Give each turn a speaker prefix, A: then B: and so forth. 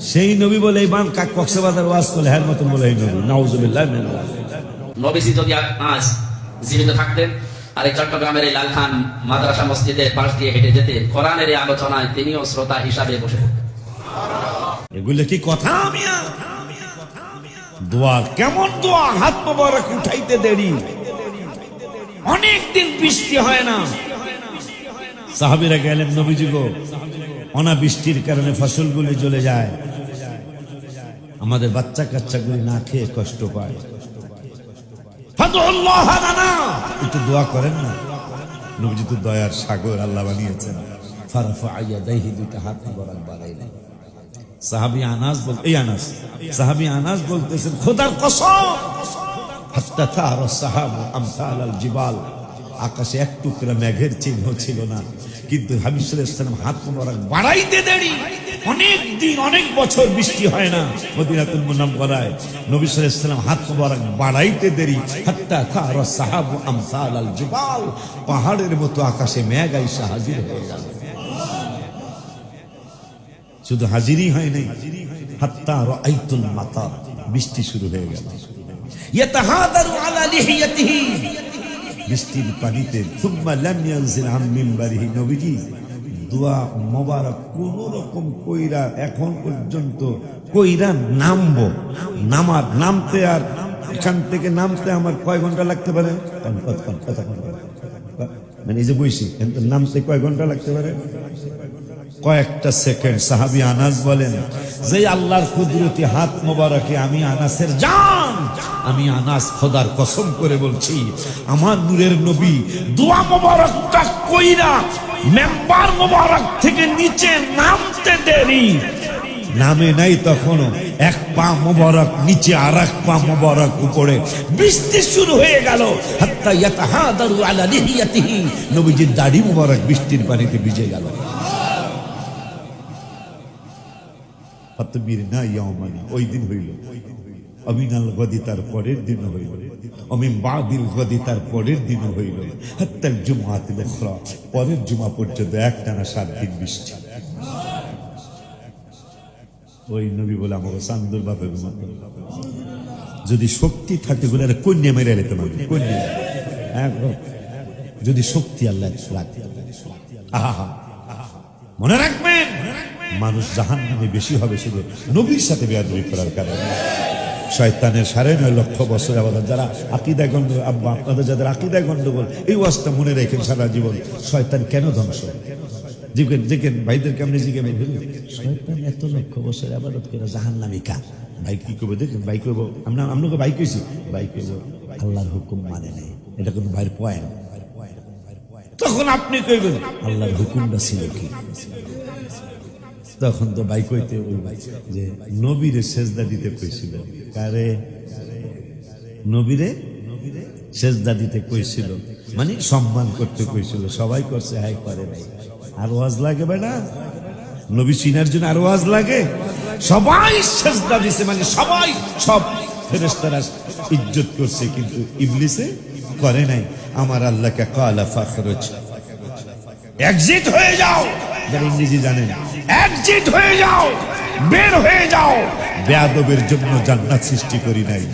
A: সেই নবী বলে বান কাক কক্সবাজার ওয়াজ করলে হ্যার মতন বলে নবী নাউজুবিল্লাহ।
B: নবীজি যদি আজ জীবিত থাকতেন আর এই চট্টগ্রামের এই লালখান মাদ্রাসা মসজিদের পাশ দিয়ে হেঁটে যেতে কোরআনের এই আলোচনায় তিনিও শ্রোতা হিসাবে বসে
A: এগুলো কি কথা? মিয়া দোয়া কেমন দোয়া? হাত মোবারক উঠাইতে দেরি। অনেক দিন বৃষ্টি হয় না। সাহাবিরা গেলেন নবীজি গো অনাবৃষ্টির কারণে ফসলগুলি জ্বলে যায়। আমাদের বাচ্চা কাচ্চাগুলি না খেয়ে কষ্ট পায়। একটু দোয়া করেন না। নবীজি তো দয়ার সাগর আল্লাহ বানিয়েছেন। ফারাফা আইয়া দাইহি দুইটা হাত মোবারক বাড়াইলেন সাহাবি আনাস বল এই আনাস। সাহাবি আনাস বলতেছেন খোদার কসম হাত্তা তার সাহাব আমসাল আল জিবাল। আকাশে এক টুকরা মেঘের চিহ্ন ছিল না। কিন্তু হাবিবুল ইসলাম হাত মোবারক বাড়াইতে দেরি। অনেক দিন, অনেক বছর বৃষ্টি হয় না মদিনাতুল মুনাওয়ারায়। নবী সাল্লাল্লাহু আলাইহি হাত মোবারক বাড়াইতে দেরি। হাত্তা তার সাহাব আমসাল আল জিবাল। পাহাড়ের মতো আকাশে মেঘ আইসা হাজির হয়ে গেল। শুধু হাজিরই হয় নাই, হাত্তা রাআইতুল মাতার, বৃষ্টি শুরু হয়ে গেল। ইয়াতাহাদারু আলা লিহিয়াতিহি। বৃষ্টির পানিতে নবীজি, দোয়া মোবারক, কোন রকম কইরা এখন পর্যন্ত কইরা নামবো। নামার নামতে আর এখান থেকে নামতে আমার কয় ঘণ্টা লাগতে পারে। মানে এই যে বইছি কিন্তু নামতে কয় ঘণ্টা লাগতে পারে? কয়েকটা সেকেন্ড সাহাবি আনাস বলেন, যে আল্লাহর কুদরতি হাত মোবারকে আমি আনাসের জান আমি আনাস খোদার কসম করে বলছি, আমার নূরের নবী দোয়া মোবারকটা কইরা মেম্বার মোবারক থেকে নিচে নামতে দেরি। নামে নাই তখনও, এক পা মোবারক নিচে আর এক পা মোবারক উপরে। বৃষ্টি শুরু হয়ে গেল। নবীজির দাড়ি মোবারক বৃষ্টির পানিতে ভিজে গেল। ওই দিন হইল। অমিনাল গদি তার পরের দিন হইল। অমিন বাদিল গদি তার পরের দিন হইল। হাত্তাল জুমাতিল উখরা। পরের জুমা পর্যন্ত একটানা সাত দিন বৃষ্টি। ওই নবী বলে আমাকে সান্দুর বাপের যদি শক্তি থাকে বলে আরে কন্যা মেরে রেখে পারবে, কন্যা। যদি শক্তি আল্লাহ রাখে। আহা মনে রাখবেন? মানুষ জাহান নামে বেশি হবে শুধু নবীর সাথে বেয়াদবি করার কারণে। শয়তানের সাড়ে নয় লক্ষ বছর আবার যারা আকিদায় গন্ড আব্বা, আপনাদের যাদের আকিদায় গন্ডগোল, এই ওয়াজটা মনে রেখেন সারা জীবন। শয়তান কেন ধ্বংস? জিজ্ঞেন জিজ্ঞেন ভাইদেরকে আপনি জিজ্ঞেন শয়তান এত লক্ষ বছর আবাদত করে জাহান নামে কার? ভাই কি করব, দেখেন, ভাই করব, আমরা আপনাকে ভাই কইছি, ভাই করব, আল্লাহর হুকুম মানে নেই। এটা কোনো ভাইয়ের পয়েন্ট তখন আপনি কইবেন, আল্লাহর হুকুমটা ছিল কি? তখন তো ভাই কইতে ওই যে নবীরে সেজদা দিতে কইছিল। কারে? নবীরে সেজদা দিতে কইছিল। মানে সম্মান করতে কইছিল। সবাই করছে হাই করে নাই। আর ওয়াজ লাগে বেটা? নবী চিনার জন্য আর ওয়াজ লাগে? সবাই সেজদা দিছে মানে সবাই, সব ফেরেশতারা ইজ্জত করছে, কিন্তু ইবলিসে করে নাই। আমার আল্লাহকে কালা ফাখরুজ। এক্সিট হয়ে যাও। যারা ইংরেজি জানেন। এক্সিট হয়ে যাও বের হয়ে যাও। বেয়াদবের জন্য জান্নাত সৃষ্টি করি নাই।